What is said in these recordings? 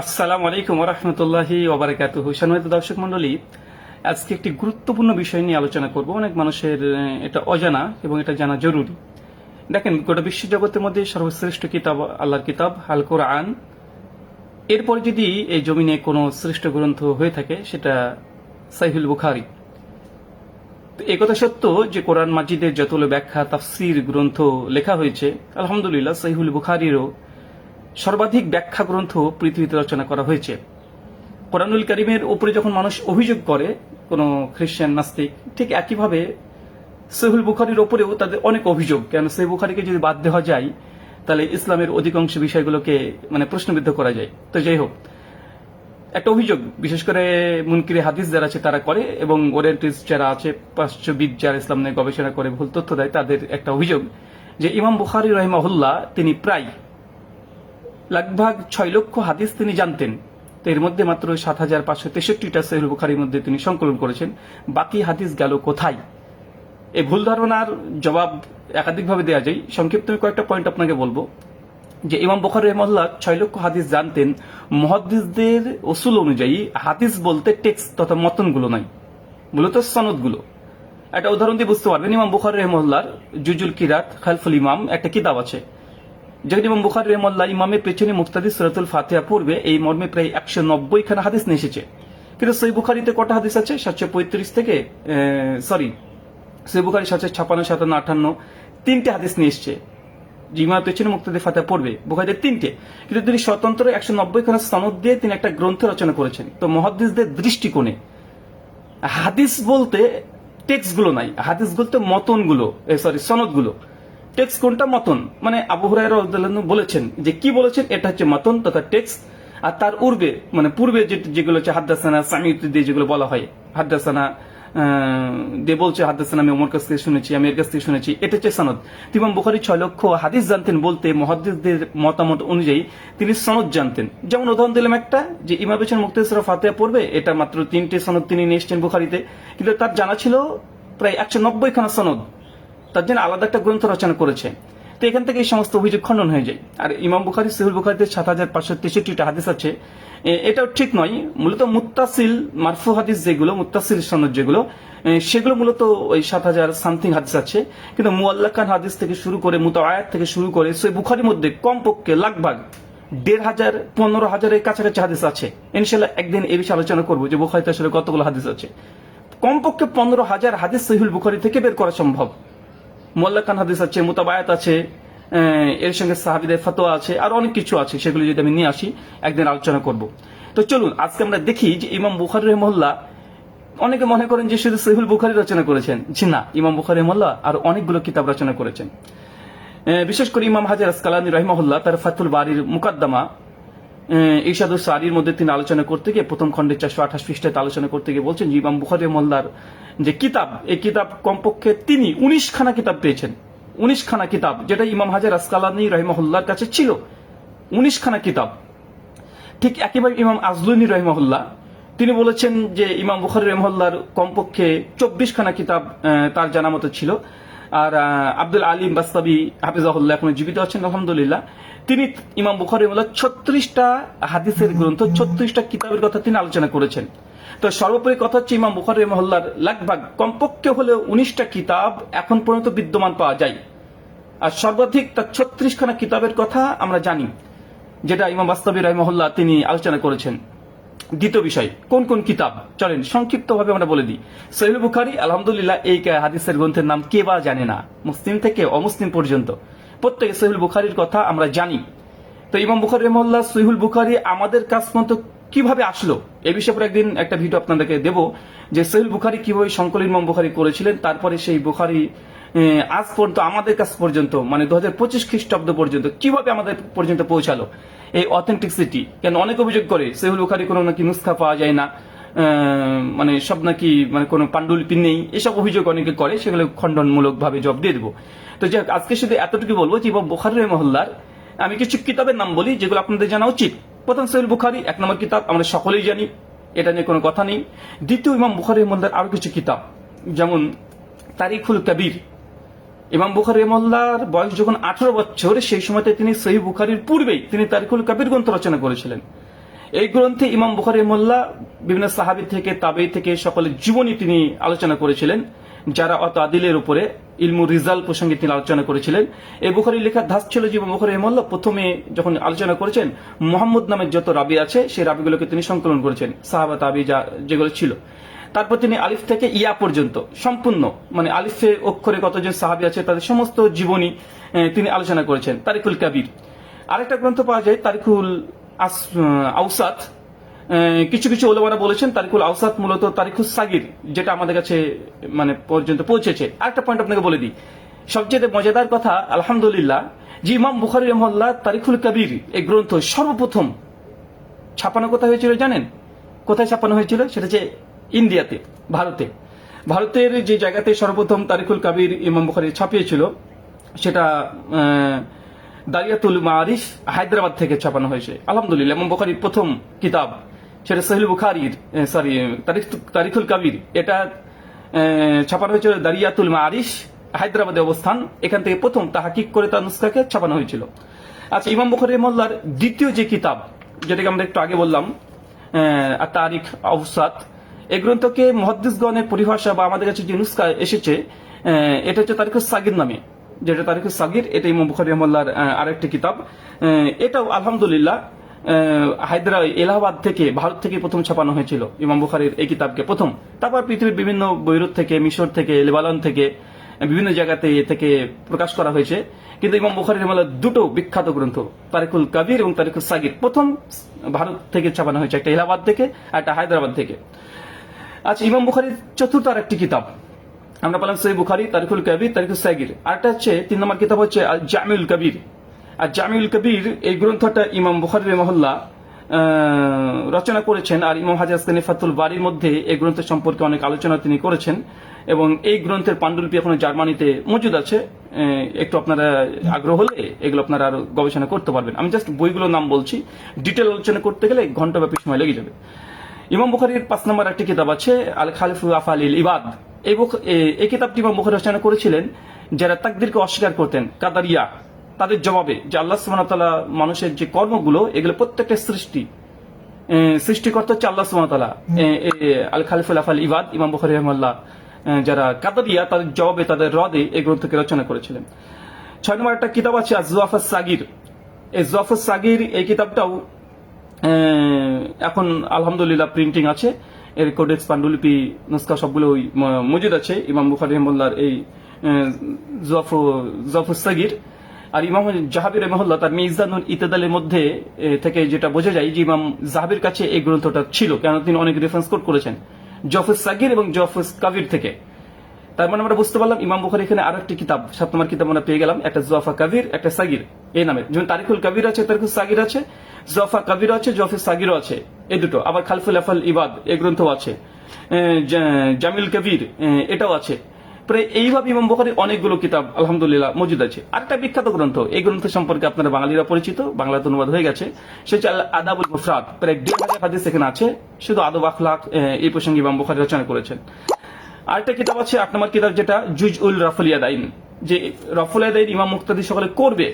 আসসালামু আলাইকুম রহমতুল্লাহি ওবরাকাত সম্মানিত দর্শক মন্ডলী আজকে একটি গুরুত্বপূর্ণ বিষয় নিয়ে আলোচনা করব। অনেক মানুষের এটা অজানা এবং এটা জানা জরুরি। দেখেন, গোটা বিশ্ব জগতের মধ্যে সর্বশ্রেষ্ঠ কিতাব আল্লাহর কিতাব আল কোরআন এরপরে যদি এই জমিনে কোনো শ্রেষ্ঠ গ্রন্থ হয়ে থাকে, সেটা সাইহুল বুখারি। তো এই কথা সত্য যে কোরআন মাজিদের যতগুলো ব্যাখ্যা, তাফসির, গ্রন্থ লেখা হয়েছে, আলহামদুলিল্লাহ সাইহুল বুখারিরও সর্বাধিক ব্যাখ্যা গ্রন্থ পৃথিবীতে রচনা করা হয়েছে। কোরআনুল করিমের উপরে যখন মানুষ অভিযোগ করে, কোনো খ্রিস্টান, নাস্তিক, ঠিক একইভাবে সহিল বুখারির ওপরেও তাদের অনেক অভিযোগ। কেন সেই বুখারিকে যদি বাদ দেওয়া যায়, তাহলে ইসলামের অধিকাংশ বিষয়গুলোকে মানে প্রশ্নবিদ্ধ করা যায়। তো যাই হোক, একটা অভিযোগ, বিশেষ করে মুনকিরি হাদিস যারা আছে তারা করে এবং ওরিয়েন্টিস্ট যারা আছে পাশ্চবিদ যারা ইসলাম নিয়ে গবেষণা করে, ভুল তথ্য দেয়, তাদের একটা অভিযোগ যে ইমাম বুখারি রহিমাহুল্লাহ তিনি প্রায় লাগভাগ ছয় লক্ষ হাদিস তিনি জানতেন তো এর মধ্যে মাত্র সাত হাজার পাঁচশো তেষট্টিটা সহিল বুখারির মধ্যে তিনি সংকলন করেছেন বাকি হাদিস গেল কোথায় এই ভুল ধারণার জবাব একাধিকভাবে দেওয়া যায় সংক্ষিপ্ত আমি কয়েকটা পয়েন্ট আপনাকে বলব যে ইমাম বুখারি রহমল্লা ছয় লক্ষ হাদিস জানতেন মহাদিসদের ওসুল অনুযায়ী হাদিস বলতে টেক্সট তথা মতনগুলো নয় মূলত সনদগুলো। একটা উদাহরণ দিয়ে বুঝতে পারবেন, ইমাম বুখারি রহমল্লার জুজুল কিরাত খালফুল ইমাম একটা কিতাব আছে। যেখানে ইমাম বুখারি রহমল্লা ইমামের পেছনে মুক্তাদি সুরাতুল ফাতিহা পূর্বে এই মর্মে প্রায় একশো নব্বই খানা হাদিস নিয়ে এসেছে। কিন্তু সেই বুখারিতে কটা হাদিস আছে? সাতশো পঁয়ত্রিশ থেকে সরি সেই বুখারি সাতশো ছাপান্ন সাতান্ন, আটান্ন, তিনটে হাদিস নিয়ে এসছে। ইমামের পেছনে মুক্তাদি ফাতিহা পড়বে বুখারিতে তিনটে। কিন্তু তিনি স্বতন্ত্র একশো নব্বই খানা সনদ দিয়ে তিনি একটা গ্রন্থ রচনা করেছেন। তো মহাদিসদের দৃষ্টিকোণে, হাদিস বলতে টেক্সটগুলো নাই, হাদিস বলতে মতনগুলো সরি সনদগুলো। টেক্সট কোনটা মতন? মানে আবু আনহু বলেছেন যে কি বলেছেন? এটা হচ্ছে মতন তথা টেক্স আর তার উর্বে মানে পূর্বে যেগুলো হচ্ছে হাদ্দাসানা সামিউত দিয়ে যেগুলো বলা হয়, হাদ্দাসানা দিয়ে বলছে, হাদ্দাসানা, আমি ওমর কাছ থেকে শুনেছি, আমি এর কাছ থেকে শুনেছি। এটা হচ্ছে সনদ। তিমাম বুখারি ছয় লক্ষ হাদিস জানতেন বলতে মহাদিসদের মতামত অনুযায়ী তিনি সনদ জানতেন। যেমন উদাহরণ দিলাম একটা, যে ইমাম পেছন মুক্তেসরা ফাতেহা পড়বে, এটা মাত্র তিনটে সনদ তিনি নিয়ে এসছেন বুখারিতে। কিন্তু তার জানা ছিল প্রায় একশো নব্বই খানা সনদ। তার জন্য আলাদা একটা গ্রন্থ রচনা করেছে। তো এখান থেকে এই সমস্ত অভিযোগ খণ্ডন হয়ে যায়। আর ইমাম বুখারি সেহুল বুখারিতে সাত হাজার পাঁচশো তেষট্টিটা হাদিস আছে। এটাও ঠিক নয়। মূলত মুত্তাসিল, মারফু হাদিস যেগুলো, মুত্তাসিল সনদ যেগুলো সেগুলো মূলত ওই সাত হাজার সামথিং হাদিস আছে। কিন্তু মুআল্লাকান হাদিস থেকে শুরু করে মুতায়াত থেকে শুরু করে সেই বুখারির মধ্যে কমপক্ষে লাগভাগ দেড় হাজার পনেরো হাজারের কাছাকাছি হাদিস আছে। ইনশাল্লাহ একদিন এই বিষয়ে আলোচনা করব যে বুখারিতে আসলে কতগুলো হাদিস আছে। কমপক্ষে পনেরো হাজার হাদিস সহিহুল বুখারি থেকে বের করা সম্ভব। মোল্লাকান হাদিস আছে, মোতাবায়াত আছে এর সঙ্গে সাহাবিদের ফতোয়া আছে, আর অনেক কিছু আছে, সেগুলো যদি আমি নিয়ে আসি, একদিন আলোচনা করব। তো চলুন, আজকে আমরা দেখি যে ইমাম বুখারি রহমল্লা অনেকে মনে করেন যে শুধু সহিহুল বুখারি রচনা করেছেন। জি না, ইমাম বুখারি রহমল্লা আর অনেকগুলো কিতাব রচনা করেছেন। বিশেষ করে ইমাম হাজার আসকালানি রহিমাহুল্লাহ, তার ফাতুল বাড়ির মুকাদ্দামা ইশাদুল সারির মধ্যে তিনি আলোচনা করতে গিয়ে প্রথম খণ্ডে চারশো আঠাশ পৃষ্ঠাতে আলোচনা করতে গিয়ে বলছেন যে ইমাম বুখারি মোল্লার যে কিতাব, এই কিতাব কমপক্ষে তিনি উনিশ খানা কিতাব পেয়েছেন। উনিশ খানা কিতাব, যেটা ইমাম হাজার আসকালানি রহিমহল্লার কাছে ছিল। উনিশ খানা কিতাব। ঠিক একেবারে ইমাম আজলুনি রহিমাহুল্লাহ, তিনি বলেছেন যে ইমাম বুখারি রহমল্লার কমপক্ষে চব্বিশ খানা কিতাব তার জানা মতো ছিল। আর আব্দুল আলিম বাস্তাবি হাফিজাহুল্লাহ এখন জীবিত আছেন, আলহামদুলিল্লাহ। তিনি ইমাম বুখারি রহমল্লাহ ছত্রিশটা হাদিসের গ্রন্থ, ছত্রিশটা কিতাবের কথা তিনি আলোচনা করেছেন। তো সর্বোপরি কথা হচ্ছে ইমাম বুখারি রহমল্লার লাগভাগ। কমপক্ষে হলেও উনিশটা কিতাব এখন পর্যন্ত বিদ্যমান পাওয়া যায়। আর সর্বাধিক তার ছত্রিশ খানা কিতাবের কথা আমরা জানি, যেটা ইমাম বাস্তবী রহমহল্লা তিনি আলোচনা করেছেন। দ্বিতীয় বিষয়, কোন কোন কিতাব? চলেন, সংক্ষিপ্তভাবে আমরা বলে দিই। সহিল বুখারি, আলহামদুলিল্লাহ, এই হাদিসের গ্রন্থের নাম কে বা জানে না? মুসলিম থেকে অমুসলিম পর্যন্ত। প্রত্যেকে সহিল বুখারির কথা আমরা জানি। তো ইমাম বুখারি রহমল্লা সহিহুল বুখারি আমাদের কাছ পর্যন্ত কীভাবে আসলো? এ বিষয়ে পরে একদিন একটা ভিডিও আপনাদেরকে দেব যে সহিল বুখারি কীভাবে সংকলিন ইমাম বুখারি করেছিলেন, তারপরে সেই বুখারি আজ পর্যন্ত, আমাদের কাছ পর্যন্ত মানে দু হাজার পঁচিশ খ্রিস্টাব্দ পর্যন্ত, কীভাবে আমাদের পর্যন্ত পৌঁছালো? এই অথেন্টিসিটি কেন অনেক অভিযোগ করে সহিহুল বুখারি কোনো নাকি নুস্খা পাওয়া যায় না মানে সব নাকি মানে কোনো পাণ্ডুলিপি নেই, এসব অভিযোগ অনেকে করে, সেগুলো খণ্ডনমূলক ভাবে জবাব দিয়ে দেবো। তো যাই আজকে শুধু এতটুকু বলব যে বুখারি মহল্লার আমি কিছু কিতাবের নাম বলি, যেগুলো আপনাদের জানা উচিত। প্রথম সহিল বুখারি, এক নম্বর কিতাব, আমরা সকলেই জানি, এটা নিয়ে কোনো কথা নেই। দ্বিতীয় ইমাম বুখারি মহল্লার আরও কিছু কিতাব, যেমন তারিখুল কবির ইমাম বুখারি রহমল্লার বয়স যখন আঠারো বছর, সেই সময়তে তিনি সহি বুখারির পূর্বেই তিনি তারিকুল কবির গ্রন্থ রচনা করেছিলেন। এই গ্রন্থে ইমাম বুখারি মোল্লা বিভিন্ন সাহাবি থেকে তাবেই থেকে সকলের জীবনী তিনি আলোচনা করেছিলেন, যারা অত আদিলের উপরে ইলমু রিজাল প্রসঙ্গে তিনি আলোচনা করেছিলেন। এই বুখারি লেখার ধাস ছিল যে বুখারি মোল্লা প্রথমে যখন আলোচনা করেছেন, মোহাম্মদ নামের যত রাবি আছে, সেই রাবিগুলোকে তিনি সংকলন করেছেন, সাহাবা তাবি যা যেগুলো ছিল। তারপর তিনি আলিফ থেকে ইয়া পর্যন্ত, সম্পূর্ণ। মানে আলিফে অক্ষরে কতজন সাহাবি আছে, তাদের সমস্ত জীবনী তিনি আলোচনা করেছেন। তারিকুল কাবির। আরেকটা গ্রন্থ পাওয়া যায় তারিকুল আউসাত কিছু কিছু ওলামারা বলেছেন তারিকুল আউসাত মূলত তারিকুল সাগির, যেটা আমাদের কাছে মানে পর্যন্ত পৌঁছেছে। আরেকটা পয়েন্ট আপনাকে বলে দিই। সবচেয়ে মজাদার কথা, আলহামদুলিল্লাহ, যে ইমাম বুখারি রহমল্লাহ তারিকুল কাবির এই গ্রন্থ সর্বপ্রথম ছাপানো কোথায় হয়েছিল জানেন? কোথায় ছাপানো হয়েছিল? সেটা হচ্ছে ইন্ডিয়াতে, ভারতে। ভারতের যে জায়গাতে সর্বপ্রথম তারিকুল কাবির ইমাম বুখারি ছাপিয়েছিল, সেটা দারিয়াতুল মারিফ হায়দ্রাবাদ থেকে ছাপানো হয়েছে। আলহামদুলিল্লাহ, ইমাম বুখারির প্রথম কিতাব, সেটা সহিল বুখারির সরি তারিকুল কাবির, এটা ছাপানো হয়েছিল দারিয়াতুল মারিফ হায়দ্রাবাদে অবস্থান, এখান থেকে প্রথম তাহাকিক করে তার নুসকাকে ছাপানো হয়েছিল। আচ্ছা ইমাম বুখারি মোল্লার দ্বিতীয় যে কিতাব, যেটাকে আমরা একটু আগে বললাম তারিখ আউসাত এই গ্রন্থকে মহাদ্দিসগণের পরিভাষা বা আমাদের কাছে যে নুস্কা এসেছে এটা হচ্ছে তারিখ সাগির নামে। যেটা তারিখ সাগির এটা ইমাম বুখারি রহমাল্লার আরেকটি কিতাব। এটাও আলহামদুলিল্লাহ আহ, হায়দ্রা এলাহাবাদ থেকে ভারত থেকে প্রথম ছাপানো হয়েছিল ইমাম বুখারির এই কিতাবকে প্রথম। তারপর পৃথিবীর বিভিন্ন বৈরুত থেকে মিশর থেকে লেবালন থেকে বিভিন্ন জায়গাতে থেকে প্রকাশ করা হয়েছে। কিন্তু ইমাম বুখারি রহমাল্লাহ দুটো বিখ্যাত গ্রন্থ তারিকুল কাবির এবং তারিকুল সাগির প্রথম ভারত থেকে ছাপানো হয়েছে। একটা এলাহাবাদ থেকে আর একটা হায়দ্রাবাদ থেকে। আচ্ছা ইমাম বুখারির চতুর্থ আর একটি কিতাব। আমরা বললাম সই বুখারি, তারিখুল কবির তারিকুল সাইগির আরেকটা হচ্ছে, তিন নম্বর কিতাব হচ্ছে জামিউল কবির। আর জামিউল কবির এই গ্রন্থটা ইমাম বুখারি মহল্লা রচনা করেছেন। আর ইমাম হাজাজ ফাতুল বাড়ির মধ্যে এই গ্রন্থ সম্পর্কে অনেক আলোচনা তিনি করেছেন। এবং এই গ্রন্থের পাণ্ডুলিপি এখনও জার্মানিতে মজুদ আছে। একটু আপনারা আগ্রহ হলে এগুলো আপনারা আরও গবেষণা করতে পারবেন। আমি জাস্ট বইগুলোর নাম বলছি। ডিটেল আলোচনা করতে গেলে ঘণ্টা ঘন্টাব্যাপী সময় লেগে যাবে। ইমাম বুখারির পাঁচ নম্বর একটি কিতাব আছে আল খালিফু আফালিল ইবাদ। এই এই কিতাবটি ইমাম বুখারি রচনা করেছিলেন যারা তাকদিরকে অস্বীকার করতেন কাদারিয়া। তাদের জবাবে যে আল্লাহ সুবহানাহু মানুষের যে কর্মগুলো এগুলো প্রত্যেকটা সৃষ্টি। সৃষ্টিকর্তা হচ্ছে আল্লাহ এ, আল খালিফুল আফাল ইবাদ ইমাম বুখারি রহমাল্লাহ যারা কাদারিয়া তাদের জবাবে তাদের হ্রদে এই গ্রন্থকে রচনা করেছিলেন। ছয় নম্বর একটা কিতাব আছে আজওয়াফাস সাগির এই জফর সাগির এই কিতাবটাও এখন আলহামদুলিল্লাহ প্রিন্টিং আছে। এর কোডেক্স পাণ্ডুলিপি, নুস্কা সবগুলো ওই মজুদ আছে। ইমাম বুখারি রহমুল্লাহর এই জফর সাগির। আর ইমাম জাহাবির রহমুল্লাহ তার মিজানুল ইতেদালের মধ্যে থেকে যেটা বোঝা যায় যে ইমাম জাহাবির কাছে এই গ্রন্থটা ছিল কেন তিনি অনেক রেফারেন্স কোড করেছেন। জফর সাগির এবং জফর কাবির থেকে। তার মানে আমরা বুঝতে পারলাম ইমাম বুখারি এখানে আরও একটি কিতাব, সাত নম্বর কিতাব আমরা পেয়ে গেলাম, একটা জফা কাবির, একটা সাগির, এই নামে যেমন তারিকুল কাবির আছে তারিকুল সাগির আছে জফা কাবির আছে জফে সাগিরও আছে, এই দুটো। আবার খালফুল আফাল ইবাদ, এই গ্রন্থ আছে। জামিল কাবির এটাও আছে। প্রায় এইভাবে ইমাম বুখারির অনেকগুলো কিতাব, আলহামদুলিল্লাহ, মজুদ আছে। আরেকটা বিখ্যাত গ্রন্থ, এই গ্রন্থ সম্পর্কে আপনারা বাঙালিরা পরিচিত, বাংলাতে অনুবাদ হয়ে গেছে। সে হচ্ছে আল, আদাবুল মুফরাদ। প্রায় দেড় হাজার হাদিস এখানে আছে। শুধু আদব আখলাক এই প্রসঙ্গে ইমাম বুখারি রচনা করেছেন। আরেকটা কিতাব আছে, আট নম্বর কিতাব যেটা জুজ উল রাফুলিয়াদাইন যে রাফুলিয়াদাইন ইমাম মুক্তাদি সকলে করবে,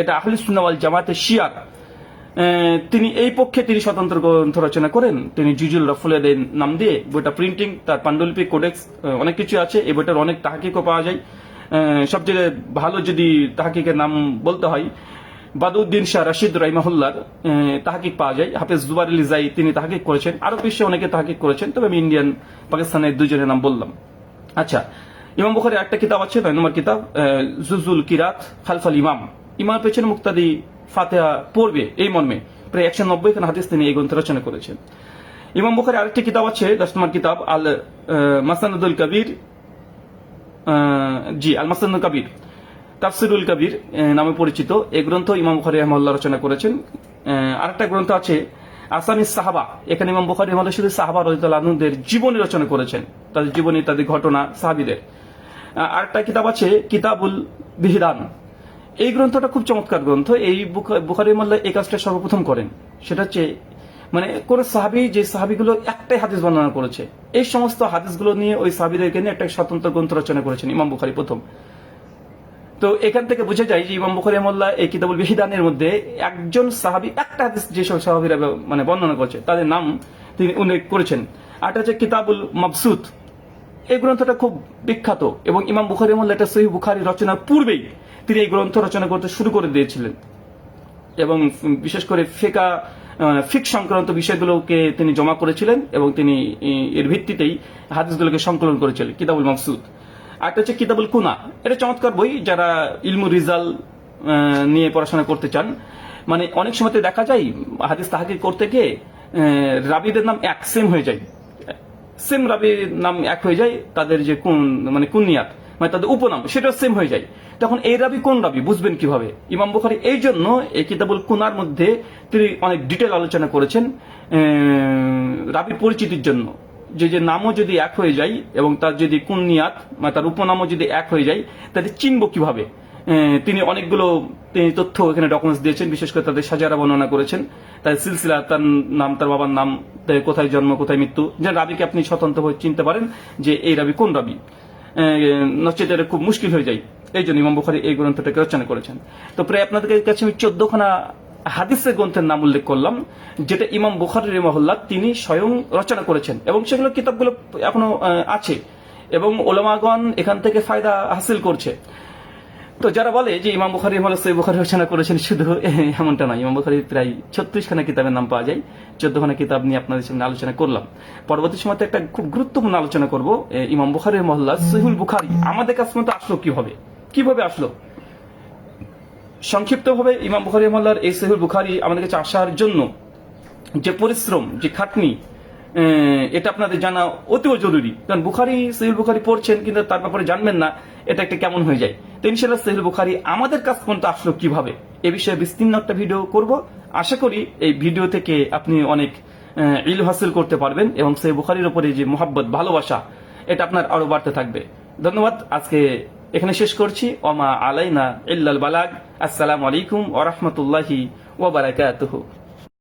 এটা আহলি সুন্নাওয়াল জামাতে শিয়ার তিনি এই পক্ষে তিনি স্বতন্ত্র গ্রন্থ রচনা করেন। তিনি জুজুল রাফুলিয়াদাইন নাম দিয়ে বইটা প্রিন্টিং তার পাণ্ডুলিপি কোডেক্স অনেক কিছু আছে। এই বইটার অনেক তাহাকিকও পাওয়া যায়। সবচেয়ে ভালো যদি তাহাকিকের নাম বলতে হয় বাদউদ্দিন শাহ রাশিদ রাইমাহুল্লার তাহাকিক পাওয়া যায়। হাফেজ জুবার আলী জাই, তিনি তাহাকিক করেছেন। আরও বিশ্বে অনেকে তাহাকিক করেছেন, তবে আমি ইন্ডিয়ান, পাকিস্তানের দুজনের নাম বললাম। আচ্ছা ইমাম বুখারি একটা কিতাব আছে, নয় নম্বর কিতাব জুজুল কিরাত, খালফাল ইমাম। ইমাম পেছনে মুক্তাদি ফাতেহা পড়বে এই মর্মে। প্রায় একশো নব্বই খান হাদিস তিনি এই গ্রন্থ রচনা করেছেন। ইমাম বুখারি আরেকটি কিতাব আছে, দশ নম্বর কিতাব, আল মাসানুদুল কবির জি, আল মাসানুল কবির। তাফসিরুল কবির নামে পরিচিত। এই গ্রন্থ ইমাম বুখারি রহমাল্লাহ রচনা করেছেন। আরেকটা গ্রন্থ আছে, আসামি সাহাবা। এখানে ইমাম বুখারি রহমাল্লাহ শুধু সাহাবা রহিতালদের জীবনী রচনা করেছেন। তাদের জীবনী, তাদের ঘটনা, সাহাবিদের। আরেকটা কিতাব আছে, কিতাবুল বিহিদান এই গ্রন্থটা খুব চমৎকার গ্রন্থ। এই বুখা- বুখারি মোল্লা এই কাজটা সর্বপ্রথম করেন। সেটা হচ্ছে মানে কোন সাহাবি, যে সাহাবিগুলো একটাই হাদিস বর্ণনা করেছে, এই সমস্ত হাদিসগুলো নিয়ে ওই সাহাবিদেরকে নিয়ে একটা স্বতন্ত্র গ্রন্থ রচনা করেছেন ইমাম বুখারি প্রথম। তো এখান থেকে বোঝা যায় যে ইমাম বুখারি মোল্লা এই কিতাবুল বিহিদানের মধ্যে একজন সাহাবি, একটা হাদিস যেসব সাহাবিরা মানে বর্ণনা করছে, তাদের নাম তিনি উল্লেখ করেছেন। আরটা হচ্ছে কিতাবুল মাবসুদ এই গ্রন্থটা খুব বিখ্যাত এবং ইমাম বুখারি মোল্লা এটা সহি বুখারি রচনার পূর্বেই তিনি এই গ্রন্থ রচনা করতে শুরু করে দিয়েছিলেন। এবং বিশেষ করে ফেকা ফিক সংক্রান্ত বিষয়গুলোকে তিনি জমা করেছিলেন এবং তিনি এর ভিত্তিতেই হাদিসগুলোকে সংকলন করেছিলেন, কিতাবুল মকসুদ আরেকটা হচ্ছে কিতাবুল কুনা। এটা চমৎকার বই, যারা ইলমু রিজাল নিয়ে পড়াশোনা করতে চান। মানে অনেক সময় দেখা যায়, হাদিস তাহাকে করতে গিয়ে রাবিদের নাম এক সেম হয়ে যায়। সেম রাবির নাম এক হয়ে যায়, তাদের যে কোন মানে কুনিয়াত মানে তাদের উপনাম সেটা সেম হয়ে যায়। তখন এই রাবি কোন রাবি, বুঝবেন কীভাবে? ইমাম বুখারি এই জন্য এই কিতাবুল কুনার মধ্যে তিনি অনেক ডিটেল আলোচনা করেছেন রাবির পরিচিতির জন্য। যে যে নামও যদি এক হয়ে যায় এবং তার যদি কুনিয়াত মানে তার উপনামও যদি এক হয়ে যায় তাহলে চিনব কীভাবে? তিনি অনেকগুলো, তিনি তথ্য এখানে ডকুমেন্টস দিয়েছেন, বিশেষ করে তাদের সাজারা বর্ণনা করেছেন। তার সিলসিলা, তার নাম, তার বাবার নাম কোথায় জন্ম, কোথায় মৃত্যু। যে রাবিকে আপনি স্বতন্ত্রভাবে চিনতে পারেন যে এই রাবি কোন রাবি। নচেত এটা খুব মুশকিল হয়ে যায়। এই জন্য ইমাম বুখারি এই গ্রন্থটাকে রচনা করেছেন। তো প্রায় আপনাদের কাছে আমি চোদ্দখানা হাদিসের গ্রন্থের নাম উল্লেখ করলাম, যেটা ইমাম বুখারি রহমহল্লা তিনি স্বয়ং রচনা করেছেন এবং সেগুলো কিতাবগুলো এখনও আছে এবং ওলামাগণ এখান থেকে ফায়দা হাসিল করছে। তো যারা বলে যে ইমাম বুখারি হলো সই বুখারি রচনা করেছেন, শুধু এমনটা নয়। ইমাম বুখারি প্রায় ছত্রিশখানা কিতাবের নাম পাওয়া যায়। চোদ্দখানা কিতাব নিয়ে আপনাদের সামনে আলোচনা করলাম। পরবর্তী সময় একটা খুব গুরুত্বপূর্ণ আলোচনা করব ইমাম বুখারি মহল্লা সহিউল বুখারি। আমাদের কাছে মতো আসলো কীভাবে? কীভাবে আসলো? সংক্ষিপ্তভাবে ইমাম বুখারি মহল্লার এই সহিউল বুখারি আমাদের কাছে আসার জন্য যে পরিশ্রম, যে খাটনি এটা আপনাদের জানা অতীব জরুরি। কারণ বুখারি সহিল বুখারি পড়ছেন কিন্তু তার ব্যাপারে জানবেন না, এটা একটা কেমন হয়ে যায়। তো ইনশাল্লাহ সহিল বুখারি আমাদের কাছ পর্যন্ত আসলো কীভাবে, এ বিষয়ে বিস্তীর্ণ একটা ভিডিও করব। আশা করি এই ভিডিও থেকে আপনি অনেক ইল হাসিল করতে পারবেন এবং সেই বুখারির উপরে যে মোহাব্বত, ভালোবাসা, এটা আপনার আরও বাড়তে থাকবে। ধন্যবাদ, আজকে এখানে শেষ করছি। ওমা আলাইনা ইল্লাল বালাগ। আসসালামু আলাইকুম ওয়া রাহমাতুল্লাহি ওয়া বারাকাতুহু।